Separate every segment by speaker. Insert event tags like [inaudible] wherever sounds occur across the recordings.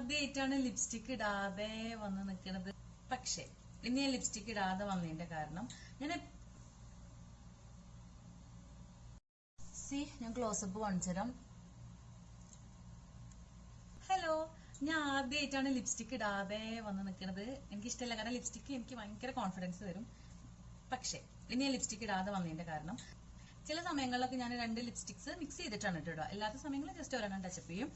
Speaker 1: ആദ്യമായിട്ടാണ് ലിപ്സ്റ്റിക് ഇടാതെ വന്ന് നിൽക്കുന്നത് പക്ഷേ ഞാൻ ലിപ്സ്റ്റിക് ഇടാതെ വന്നതിന്റെ കാരണം ഞാൻ സി ഞാൻ ക്ലോസപ്പ് കാണിച്ചുതരാം. ഹലോ ഞാൻ ആദ്യമായിട്ടാണ് ലിപ്സ്റ്റിക് ഇടാതെ വന്ന് നിൽക്കുന്നത് എനിക്ക് ഇഷ്ടമല്ല കാരണം ലിപ്സ്റ്റിക് എനിക്ക് ഭയങ്കര കോൺഫിഡൻസ് തരും. പക്ഷേ ഞാൻ ലിപ്സ്റ്റിക് ഇടാതെ വന്നതിന്റെ കാരണം ചില സമയങ്ങളിലൊക്കെ ഞാൻ രണ്ട് ലിപ്സ്റ്റിക്സ് മിക്സ് ചെയ്തിട്ടാണ് ഇട്ടിടുക. അല്ലാത്ത സമയങ്ങളിൽ ജസ്റ്റ് ഒരെണ്ണം ടച്ചപ്പ് ചെയ്യും.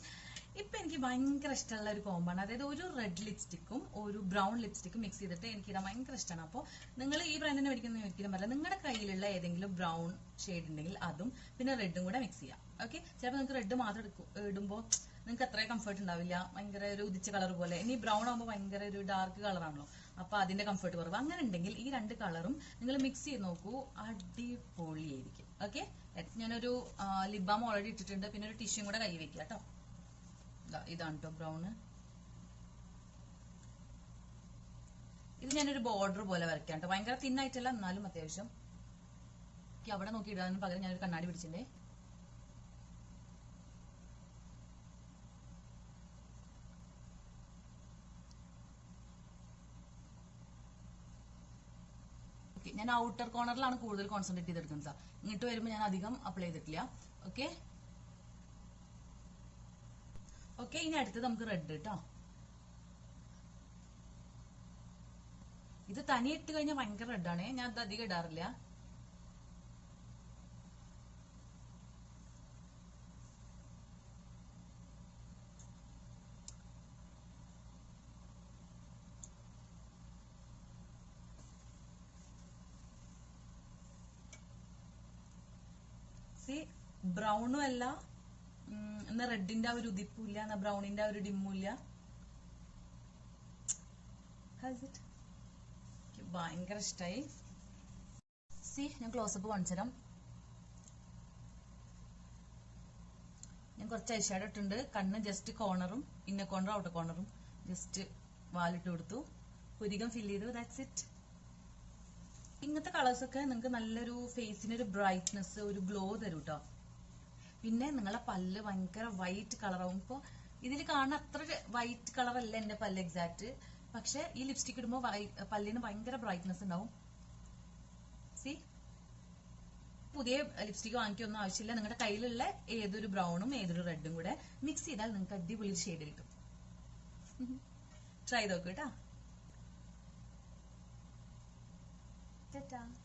Speaker 1: ഇപ്പൊ എനിക്ക് ഭയങ്കര ഇഷ്ടമുള്ള ഒരു കോമ്പാണ് അതായത് ഒരു റെഡ് ലിപ്സ്റ്റിക്കും ഒരു ബ്രൗൺ ലിപ്സ്റ്റിക്കും മിക്സ് ചെയ്തിട്ട് എനിക്ക് ഇടാൻ ഭയങ്കര ഇഷ്ടമാണ്. അപ്പോൾ നിങ്ങൾ ഈ ബ്രാൻഡിനെ മേടിക്കുന്ന ഒരിക്കലും പറയാം നിങ്ങളുടെ കയ്യിലുള്ള ഏതെങ്കിലും ബ്രൗൺ ഷെയ്ഡ് ഉണ്ടെങ്കിൽ അതും പിന്നെ റെഡും കൂടെ മിക്സ് ചെയ്യാം. ഓക്കെ ചിലപ്പോൾ നിങ്ങൾക്ക് റെഡ് മാത്രം എടുക്കും ഇടുമ്പോൾ നിങ്ങൾക്ക് അത്രയും കംഫർട്ട് ഉണ്ടാവില്ല. ഭയങ്കര ഒരു ഉദിച്ച കളർ പോലെ. ഇനി ബ്രൗൺ ആകുമ്പോൾ ഭയങ്കര ഒരു ഡാർക്ക് കളറാണല്ലോ അപ്പൊ അതിന്റെ കംഫർട്ട് കുറവ്. അങ്ങനെ ഉണ്ടെങ്കിൽ ഈ രണ്ട് കളറും നിങ്ങൾ മിക്സ് ചെയ്ത് നോക്കൂ. അടിപൊളിയായിരിക്കും. ഓക്കെ ഞാനൊരു ലിബാം ഓൾറെഡി ഇട്ടിട്ടുണ്ട്. പിന്നെ ഒരു ടിഷ്യൂ കൂടെ കൈ വെക്കുക കേട്ടോ. ഇതാണ് കേട്ടോ ബ്രൗണ് ഇത് ഞാനൊരു ബോർഡർ പോലെ വരയ്ക്കാം കേട്ടോ ഭയങ്കര തിന്നായിട്ടല്ല എന്നാലും അത്യാവശ്യം. അവിടെ നോക്കി ഇടാൻ പകരം ഞാനൊരു കണ്ണാടി പിടിച്ചിട്ടുണ്ടേ. ഞാൻ ഔട്ടർ കോർണറിലാണ് കൂടുതൽ കോൺസെൻട്രേറ്റ് ചെയ്തെടുക്കുന്നത് സാർ ഇങ്ങോട്ട് വരുമ്പോൾ ഞാൻ അധികം അപ്ലൈ ചെയ്തിട്ടില്ല. ഓക്കെ ഓക്കെ ഇനി അടുത്തത് നമുക്ക് റെഡ് കേട്ടോ ഇത് തനി ഇട്ട് കഴിഞ്ഞാൽ ഭയങ്കര റെഡാണ് ഞാൻ അത് അധികം ഇടാറില്ല. സി ബ്രൗണും അല്ല എന്നാ റെഡിന്റെ ആ ഒരു ഉദിപ്പില്ല എന്നാ ബ്രൗണിന്റെ ആ ഒരു ഡിമ്മും ഭയങ്കര ഇഷ്ടായി. സി ഞാൻ ക്ലോസപ്പ് കാണിച്ചുതരാം. ഞാൻ കുറച്ച് ഐഷാഡോ ഇട്ടുണ്ട് കണ്ണ് ജസ്റ്റ് കോർണറും ഇന്ന കോർണറും ഔട്ടർ കോർണറും ജസ്റ്റ് വാലിട്ട് കൊടുത്തു. പുരികം ഫില്ല് ചെയ്തു. ദാറ്റ്സ് ഇറ്റ് ഇങ്ങനത്തെ കളേഴ്സ് ഒക്കെ നിങ്ങൾക്ക് നല്ലൊരു ഫേസിന് ഒരു ബ്രൈറ്റ്നെസ് ഒരു ഗ്ലോ തരും കേട്ടോ പിന്നെ നിങ്ങളെ പല്ല് ഭയങ്കര വൈറ്റ് കളറാവും ഇപ്പോൾ ഇതിൽ കാണുന്ന അത്ര വൈറ്റ് കളർ അല്ല എന്റെ പല്ല് എക്സാക്ട് പക്ഷെ ഈ ലിപ്സ്റ്റിക് ഇടുമ്പോൾ പല്ലിന് ഭയങ്കര ബ്രൈറ്റ്നെസ് ഉണ്ടാവും. സി പുതിയ ലിപ്സ്റ്റിക് വാങ്ങിക്കൊന്നും ആവശ്യമില്ല. നിങ്ങളുടെ കയ്യിലുള്ള ഏതൊരു ബ്രൗണും ഏതൊരു റെഡും കൂടെ മിക്സ് ചെയ്താൽ നിങ്ങൾക്ക് അടിപൊളി ഷെയ്ഡ് കിട്ടും. [laughs] ട്രൈ നോക്കൂ കേട്ടോ Sit down.